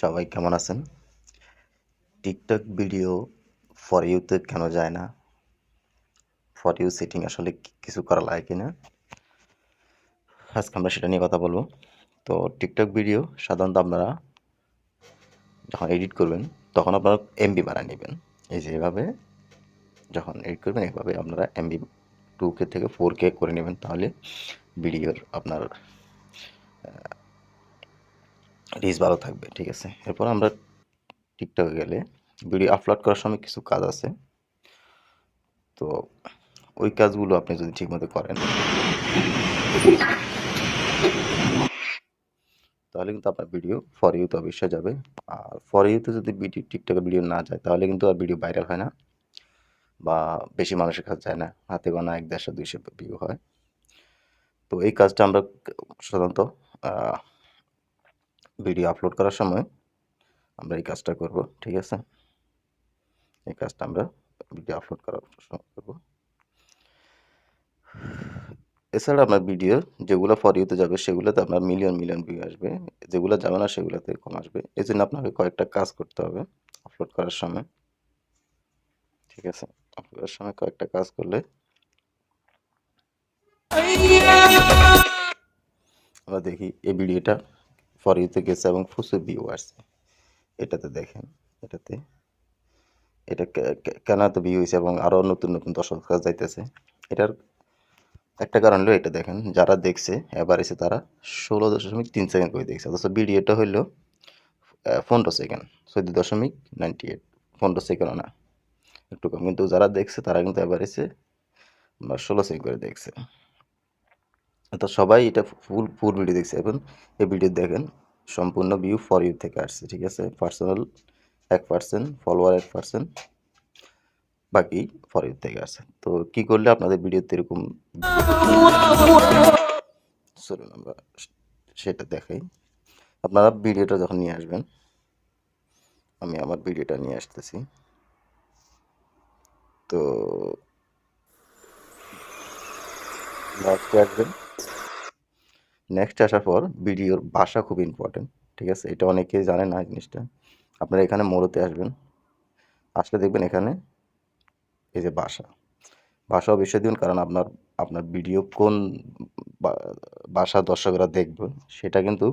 সবাই কেমন আছেন? টিকটক ভিডিও ফর ইউতে কেন যায় না? ফর ইউ সেটিং আসলে কিছু করা লাগে কি না আজকে আমরা সেটা নিয়ে কথা বলব। তো টিকটক ভিডিও সাধারণত আপনারা যখন এডিট করবেন, তখন আপনারা এমবি বাড়া নেবেন। এই যে এভাবে যখন এডিট করবেন, এভাবে আপনারা এমবি টু কে থেকে ফোর কে করে নেবেন, তাহলে ভিডিওর আপনার রিচ ভালো থাকবে, ঠিক আছে? এরপর আমরা টিকটকে গেলে ভিডিও আপলোড করার সময় কিছু কাজ আছে। তো ওই কাজগুলো আপনি যদি ঠিকমতো করেন। তাহলে কিন্তু আপনার ভিডিও ফর ইউতে অবশ্যই যাবে। আর ফর ইউতে যদি ভিডিও টিকটকের ভিডিও না যায়, তাহলে কিন্তু আর ভিডিও ভাইরাল হয় না। বা বেশি মানুষের কাছে যায় না। হাতে গোনা এক দেড়শো, দুইশো ভিউ হয়। তো এই কাজটা আমরা সাধারণত ভিডিও আপলোড করার সময় আমরা এই কাজটা করব, ঠিক আছে? এই কাজটা আমরা ভিডিও আপলোড করার সময় করব। এছাড়া আপনার ভিডিও যেগুলো ফর ইউতে যাবে, সেগুলোতে আপনার মিলিয়ন মিলিয়ন ভিউ আসবে। যেগুলো যাবে না, সেগুলোতে কম আসবে। এই জন্য আপনাকে কয়েকটা কাজ করতে হবে আপলোড করার সময়, ঠিক আছে? আপলোড করার সময় কয়েকটা কাজ করলে আমরা দেখি এই ভিডিওটা ফর ইউতে গেছে এবং প্রচুর ভিউ আসছে এটাতে দেখেন, এটাতে। এটা কেন এত ভিউ হয়েছে এবং আরও নতুন নতুন দর্শক কাজ যাইতেছে। এটার একটা কারণ হলো এটা দেখেন, যারা দেখছে এবার এসে তারা ষোলো দশমিক তিন সেকেন্ড করে দেখছে। অথচ ভিডিওটা হইল পনেরো সেকেন্ড চোদ্দ দশমিক নাইনটি এইট পনেরো সেকেন্ডও না, একটু কম। কিন্তু যারা দেখছে, তারা কিন্তু এবার এসে ষোলো সেকেন্ড করে দেখছে। তো সবাই এটা ফুল ফুল ভিডিও দেখছে। এখন এই ভিডিও দেখেন, সম্পূর্ণ ভিউ ফর ইউ থেকে আসছে, ঠিক আছে? পার্সোনাল এক পার্সেন্ট ফলোয়ার এক পার্সেন্ট বাকি ফর ইউ থেকে আসছে। তো কি করলে আপনাদের ভিডিওতে এরকম চলুন আমরা সেটা দেখাই। আপনারা ভিডিওটা যখন নিয়ে আসবেন, আমি আমার ভিডিওটা নিয়ে আসতেছি। তো আসবেন। নেক্সট আসার পর ভিডিওর ভাষা খুব ইম্পর্টেন্ট ঠিক আছে? এটা অনেকেই জানে না জিনিসটা। আপনারা এখানে মোড়তে আসবেন। আসলে দেখবেন এখানে এই যে ভাষা। ভাষা অবশ্যই দিন, কারণ আপনার আপনার ভিডিও কোন ভাষা দর্শকরা দেখবে, সেটা কিন্তু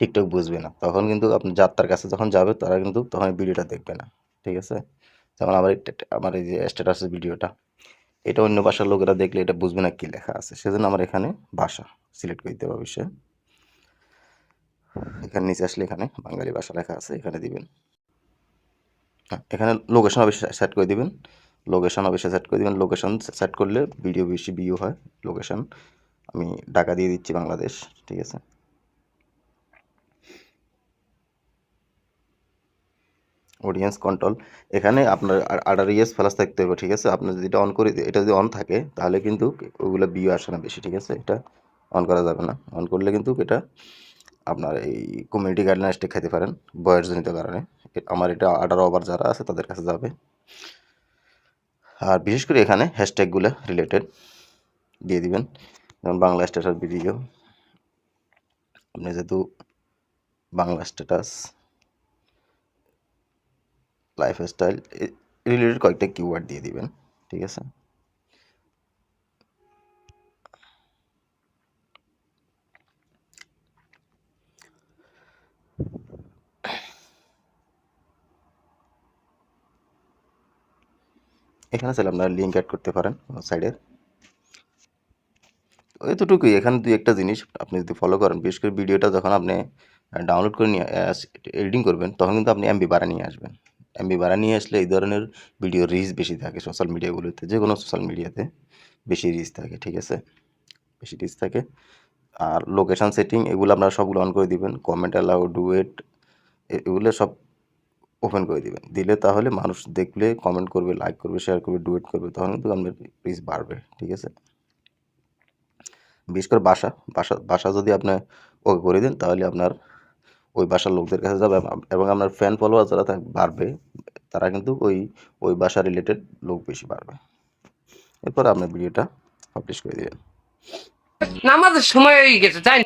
টিকটক বুঝবে না। তখন কিন্তু আপনি যাত্রার কাছে যখন যাবে, তারা কিন্তু তখন ভিডিওটা দেখবে না, ঠিক আছে? যেমন আমার আমার এই যে স্ট্যাটাসের ভিডিওটা। এটা অন্য ভাষার লোকেরা দেখলে এটা বুঝবে না কি লেখা আছে। সেজন্য আমার এখানে ভাষা সিলেক্ট করে দিতে হবে এখানে নিচে আসলে এখানে বাঙালি ভাষা লেখা আছে, এখানে দিবেন। হ্যাঁ এখানে লোকেশন অবশ্যই সেট করে দিবেন। লোকেশন অবশ্যই সেট করে দিবেন। লোকেশন সেট করলে ভিডিও বেশি ভিউ হয়। লোকেশন আমি ঢাকা দিয়ে দিচ্ছি বাংলাদেশ, ঠিক আছে? অডিয়েন্স কন্ট্রোল এখানে আপনার আডার ইয়েস প্লাস থাকতে হবে, ঠিক আছে? আপনি যদি এটা অন করে, এটা যদি অন থাকে, তাহলে কিন্তু ওগুলো বিও আসে না বেশি, ঠিক আছে? এটা অন করা যাবে না। অন করলে কিন্তু এটা আপনার এই কমিউনিটি গাইডলাইন স্টেক খাইতে পারেন, বয়সজনিত কারণে। আমার এটা আডার ওভার যারা আছে, তাদের কাছে যাবে। আর বিশেষ করে এখানে হ্যাশট্যাগুলো রিলেটেড দিয়ে দিবেন। যেমন বাংলা স্ট্যাটাস ভিডিও আপনি যেহেতু বাংলা স্ট্যাটাস লাইফস্টাইল রিলেটেড কয়েকটা কিওয়ার্ড দিয়ে দিবেন, ঠিক আছে? এখানে চাইলে আপনারা লিঙ্ক অ্যাড করতে পারেন সাইডের এতটুকুই এখানে দুই একটা জিনিস আপনি যদি ফলো করেন, বিশেষ করে ভিডিওটা যখন আপনি ডাউনলোড করে নিয়ে এডিটিং করবেন, তখন কিন্তু আপনি এমবি বাড়া নিয়ে আসবেন। এমবি বাড়া নিয়ে আসলে এই ধরনের ভিডিও রিচ বেশি থাকে সোশ্যাল মিডিয়াগুলোতে যে কোনো সোশ্যাল মিডিয়াতে বেশি রিচ থাকে, ঠিক আছে? বেশি রিচ থাকে। আর লোকেশান সেটিং এগুলো আপনারা সবগুলো অন করে দিবেন কমেন্ট অ্যালাউ ডুয়েট এগুলো সব ওপেন করে দিবেন। দিলে তাহলে মানুষ দেখলে কমেন্ট করবে লাইক করবে শেয়ার করবে ডুয়েট করবে, তখন কিন্তু আপনার রিচ বাড়বে, ঠিক আছে? বিশেষ করে বাসা বাসা বাসা যদি আপনি ওকে করে দেন, তাহলে আপনার ওই বাসার লোকদের কাছে যাবে এবং- আপনার ফ্যান ফলোয়ার যারা বাড়বে, তারা কিন্তু ওই ওই বাসা রিলেটেড লোক বেশি বাড়বে। এরপর আপনার ভিডিওটা পাবলিশ করে দিবেন। নামাজের সময় হয়ে গেছে যাই